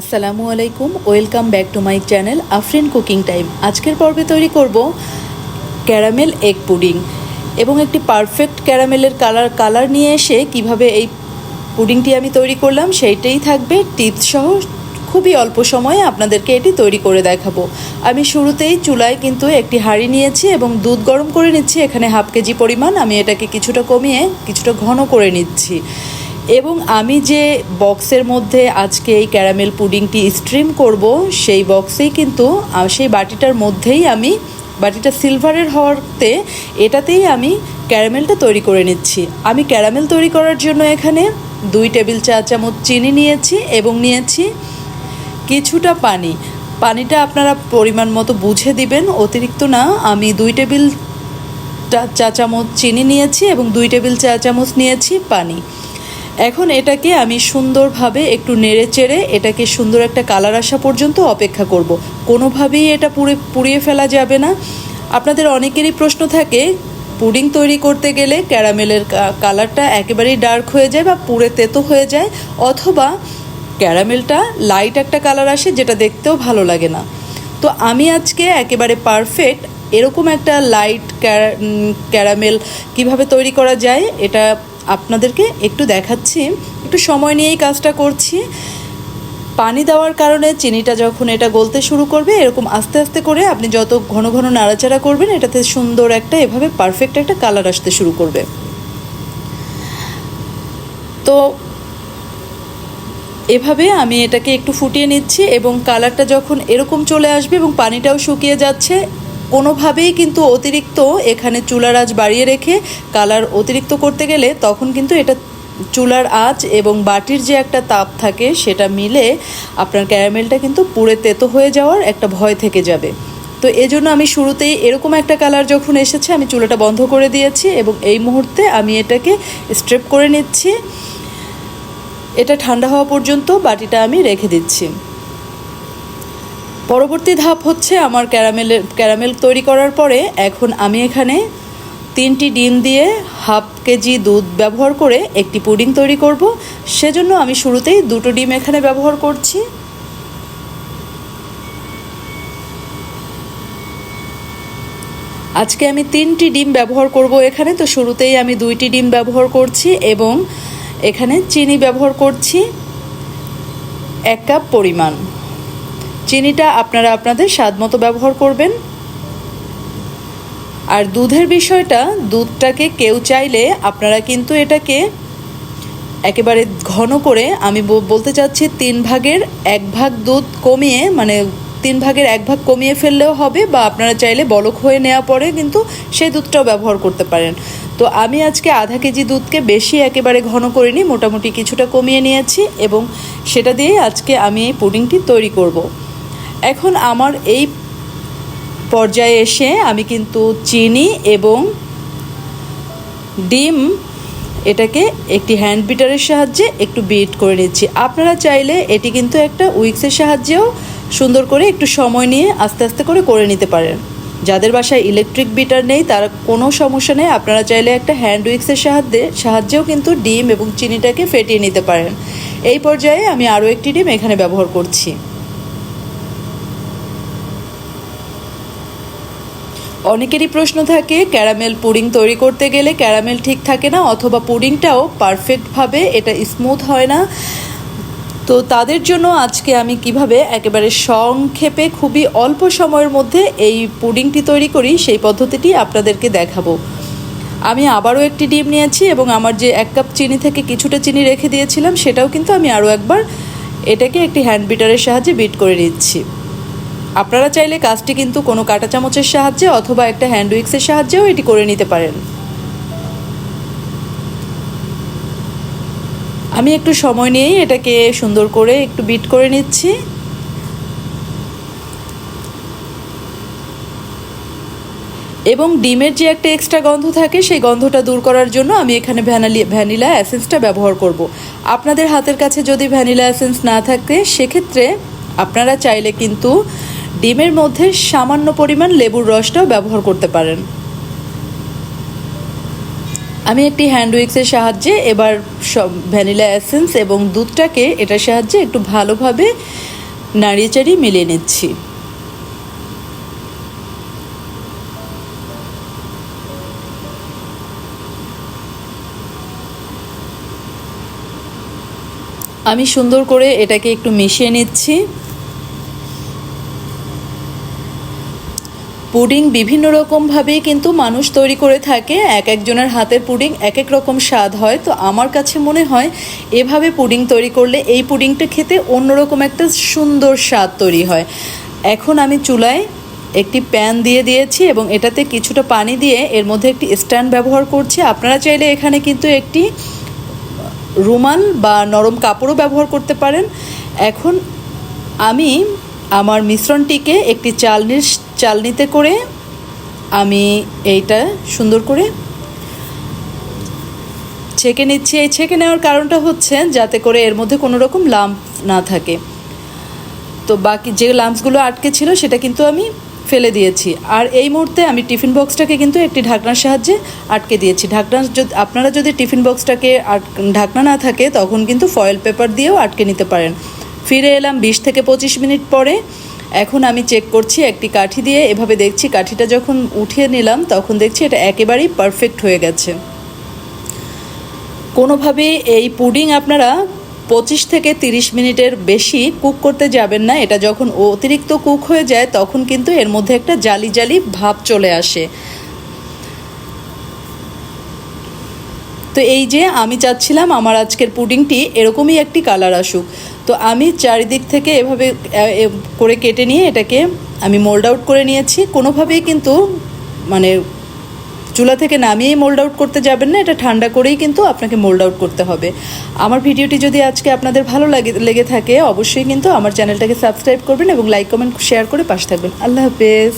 আসসালামু আলাইকুম, welcome back to my channel Afrin cooking time. আজকের পর্বে তৈরি করব ক্যারামেল এগ পুডিং এবং একটি পারফেক্ট ক্যারামেলের কালার কালার নিয়ে এসে কীভাবে এই পুডিংটি আমি তৈরি করলাম সেইটাই থাকবে। টিপস সহ খুবই অল্প সময়ে আপনাদেরকে এটি তৈরি করে দেখাবো। আমি শুরুতেই চুলায় কিন্তু একটি হাঁড়ি নিয়েছি এবং দুধ গরম করে নিচ্ছি। এখানে হাফ কেজি পরিমাণ। আমি এটাকে কিছুটা কমিয়ে কিছুটা ঘন করে নিচ্ছি। এবং আমি যে বক্সের মধ্যে আজকে এই ক্যারামেল পুডিংটি স্ট্রিম করব, সেই বক্সেই কিন্তু সেই বাটিটার মধ্যেই আমি, বাটিটা সিলভারের হওয়াতে এটাতেই আমি ক্যারামেলটা তৈরি করে নিচ্ছি। আমি ক্যারামেল তৈরি করার জন্য এখানে দুই টেবিল চা চামচ চিনি নিয়েছি এবং নিয়েছি কিছুটা পানি। পানিটা আপনারা পরিমাণ মতো বুঝে দিবেন, অতিরিক্ত না। আমি দুই টেবিল চা- চামচ চিনি নিয়েছি এবং দুই টেবিল চা চামচ নিয়েছি পানি। এখন এটাকে আমি সুন্দরভাবে একটু নেড়ে চেড়ে এটাকে সুন্দর একটা কালার আসা পর্যন্ত অপেক্ষা করব। কোনোভাবেই এটা পুড়ে, পুড়িয়ে ফেলা যাবে না আপনাদের অনেকেরই প্রশ্ন থাকে, পুডিং তৈরি করতে গেলে ক্যারামেলের কালারটা একেবারেই ডার্ক হয়ে যায় বা পুড়ে তেতো হয়ে যায়, অথবা ক্যারামেলটা লাইট একটা কালার আসে যেটা দেখতেও ভালো লাগে না তো আমি আজকে একেবারে পারফেক্ট এরকম একটা লাইট ক্যারামেল কীভাবে তৈরি করা যায়, এটা আপনাদেরকে একটু দেখাচ্ছি, একটু সময় নিয়েই কাজটা করছি। পানি দেওয়ার কারণে চিনিটা যখন এটা গলতে শুরু করবে, এরকম আস্তে আস্তে করে আপনি যত ঘন ঘন নাড়াচাড়া করবেন, এটাতে সুন্দর একটা, এভাবে পারফেক্ট একটা কালার আসতে শুরু করবে। তো এভাবে আমি এটাকে একটু ফুটিয়ে নিচ্ছি এবং কালারটা যখন এরকম চলে আসবে এবং পানিটাও শুকিয়ে যাচ্ছে কোনোভাবেই কিন্তু অতিরিক্ত এখানে চুলার আঁচ বাড়িয়ে রেখে কালার অতিরিক্ত করতে গেলে তখন কিন্তু এটা চুলার আঁচ এবং বাটির যে একটা তাপ থাকে সেটা মিলে আপনার ক্যারামেলটা কিন্তু পুড়ে তেতো হয়ে যাওয়ার একটা ভয় থেকে যাবে। তো এজন্য আমি শুরুতেই এরকম একটা কালার যখন এসেছে, আমি চুলাটা বন্ধ করে দিয়েছি এবং এই মুহূর্তে আমি এটাকে স্ট্রেপ করে নিচ্ছি। এটা ঠান্ডা হওয়া পর্যন্ত বাটিটা আমি রেখে দিচ্ছি। পরবর্তী ধাপ হচ্ছে আমার ক্যারামেলের ক্যারামেল তৈরি করার পরে এখন আমি এখানে তিনটি ডিম দিয়ে হাফ কেজি দুধ ব্যবহার করে একটি পুডিং তৈরি করব। সেজন্য আমি শুরুতেই দুটো ডিম এখানে ব্যবহার করছি। আজকে আমি তিনটি ডিম ব্যবহার করব এখানে, তো শুরুতেই আমি দুইটি ডিম ব্যবহার করছি এবং এখানে চিনি ব্যবহার করছি। এক কাপ পরিমাণ। চিনিটা আপনারা আপনাদের স্বাদ মতো ব্যবহার করবেন আর দুধের বিষয়টা, দুধটাকে কেউ চাইলে আপনারা কিন্তু এটাকে একেবারে ঘন করে, আমি বলতে চাচ্ছি তিন ভাগের এক ভাগ দুধ কমিয়ে মানে তিন ভাগের এক ভাগ কমিয়ে ফেললেও হবে বা আপনারা চাইলে বলক হয়ে নেওয়া পরে কিন্তু সেই দুধটাও ব্যবহার করতে পারেন তো আমি আজকে আধা কেজি দুধকে বেশি একেবারে ঘন করিনি, মোটামুটি কিছুটা কমিয়ে নিয়েছি এবং সেটা দিয়েই আজকে আমি এই পুডিংটি তৈরি করব। এখন আমার এই পর্যায়ে এসে আমি কিন্তু চিনি এবং ডিম এটাকে একটি হ্যান্ড বিটারের সাহায্যে একটু বিট করে নিচ্ছি। আপনারা চাইলে এটি কিন্তু একটা উইক্সের সাহায্যেও সুন্দর করে একটু সময় নিয়ে আস্তে আস্তে করে করে নিতে পারেন। যাদের বাসায় ইলেকট্রিক বিটার নেই, তার কোনো সমস্যা নেই। আপনারা চাইলে একটা হ্যান্ড উইক্সের সাহায্যে, সাহায্যেও কিন্তু ডিম এবং চিনিটাকে ফেটিয়ে নিতে পারেন। এই পর্যায়ে আমি আরও একটি ডিম এখানে ব্যবহার করছি। অনেকেরই প্রশ্ন থাকে, ক্যারামেল পুডিং তৈরি করতে গেলে ক্যারামেল ঠিক থাকে না অথবা পুডিংটাও পারফেক্টভাবে এটা স্মুথ হয় না। তো তাদের জন্য আজকে আমি কীভাবে একেবারে সংক্ষেপে খুবই অল্প সময়ের মধ্যে এই পুডিংটি তৈরি করি সেই পদ্ধতিটি আপনাদেরকে দেখাবো। আমি আবারও একটি ডিম নিয়েছি এবং আমার যে এক কাপ চিনি থেকে কিছুটা চিনি রেখে দিয়েছিলাম সেটাও কিন্তু আমি আরও একবার এটাকে একটি হ্যান্ড বিটারের সাহায্যে বিট করে নিচ্ছি। আপনারা চাইলে কাজটি কিন্তু কোনো কাঁটা চামচের সাহায্যে অথবা একটা হ্যান্ড উইক্সের সাহায্যেও এটি করে নিতে পারেন আমি একটু সময় নিয়েই এটাকে সুন্দর করে একটু বিট করে নিচ্ছি এবং ডিমের যে একটা এক্সট্রা গন্ধ থাকে, সেই গন্ধটা দূর করার জন্য আমি এখানে ভ্যানালি, ভ্যানিলা অ্যাসেন্সটা ব্যবহার করব। আপনাদের হাতের কাছে যদি ভ্যানিলা অ্যাসেন্স না থাকে, সেক্ষেত্রে আপনারা চাইলে কিন্তু ডিমের মধ্যে সামান্য পরিমাণ লেবুর রসটাও ব্যবহার করতে পারেন। আমি একটি হ্যান্ড উইক্সের সাহায্যে এবার সব ভ্যানিলা এসেন্স এবং দুধটাকে এটার সাহায্যে একটু ভালোভাবে নাড়িয়ে চাড়িয়ে মিলিয়ে নিচ্ছি। আমি সুন্দর করে এটাকে একটু মিশিয়ে নিচ্ছি। পুডিং বিভিন্ন রকমভাবেই কিন্তু মানুষ তৈরি করে থাকে। এক একজনের হাতের পুডিং এক এক রকম স্বাদ হয়। তো আমার কাছে মনে হয়, এভাবে পুডিং তৈরি করলে এই পুডিংটা খেতে অন্যরকম একটা সুন্দর স্বাদ তৈরি হয়। এখন আমি চুলায় একটি প্যান দিয়ে দিয়েছি এবং এটাতে কিছুটা পানি দিয়ে এর মধ্যে একটি স্ট্যান্ড ব্যবহার করছি। আপনারা চাইলে এখানে কিন্তু একটি রুমাল বা নরম কাপড়ও ব্যবহার করতে পারেন। এখন আমি আমার মিশ্রণটিকে একটি চালনির চালনিতে করে আমি এইটা সুন্দর করে ছেঁকে নিচ্ছি। এই ছেঁকে নেওয়ার কারণটা হচ্ছে যাতে করে এর মধ্যে কোনো রকম লাম্প না থাকে। তো বাকি যে লাম্পসগুলো আটকে ছিল সেটা কিন্তু আমি ফেলে দিয়েছি। আর এই মুহূর্তে আমি টিফিন বক্সটাকে কিন্তু একটি ঢাকনার সাহায্যে আটকে দিয়েছি। ঢাকনা যদি আপনারা যদি টিফিন বক্সটাকে ঢাকনা না থাকে তখন কিন্তু ফয়েল পেপার দিয়েও আটকে নিতে পারেন। ফিরে এলাম বিশ থেকে পঁচিশ মিনিট পরে। এখন আমি চেক করছি একটি কাঠি দিয়ে, এভাবে দেখছি কাঠিটা যখন উঠিয়ে নিলাম, তখন দেখছি এটা একেবারেই পারফেক্ট হয়ে গেছে। কোনোভাবে এই পুডিং আপনারা পঁচিশ থেকে তিরিশ মিনিটের বেশি কুক করতে যাবেন না। এটা যখন অতিরিক্ত কুক হয়ে যায়, তখন কিন্তু এর মধ্যে একটা জালি জালি ভাব চলে আসে। তো এই যে আমি চাচ্ছিলাম আমার আজকের পুডিংটি এরকমই একটি কালার আসুক। তো আমি চারিদিক থেকে এভাবে করে কেটে নিয়ে এটাকে আমি মোল্ড আউট করে নিয়েছি। কোনোভাবেই কিন্তু মানে চুলা থেকে নামিয়েই মোল্ড আউট করতে যাবেন না, এটা ঠান্ডা করেই কিন্তু আপনাকে মোল্ড আউট করতে হবে। আমার ভিডিওটি যদি আজকে আপনাদের ভালো লাগে, লেগে থাকে, অবশ্যই কিন্তু আমার চ্যানেলটাকে সাবস্ক্রাইব করবেন এবং লাইক কমেন্ট শেয়ার করে পাশে থাকবেন। আল্লাহ হাফেজ।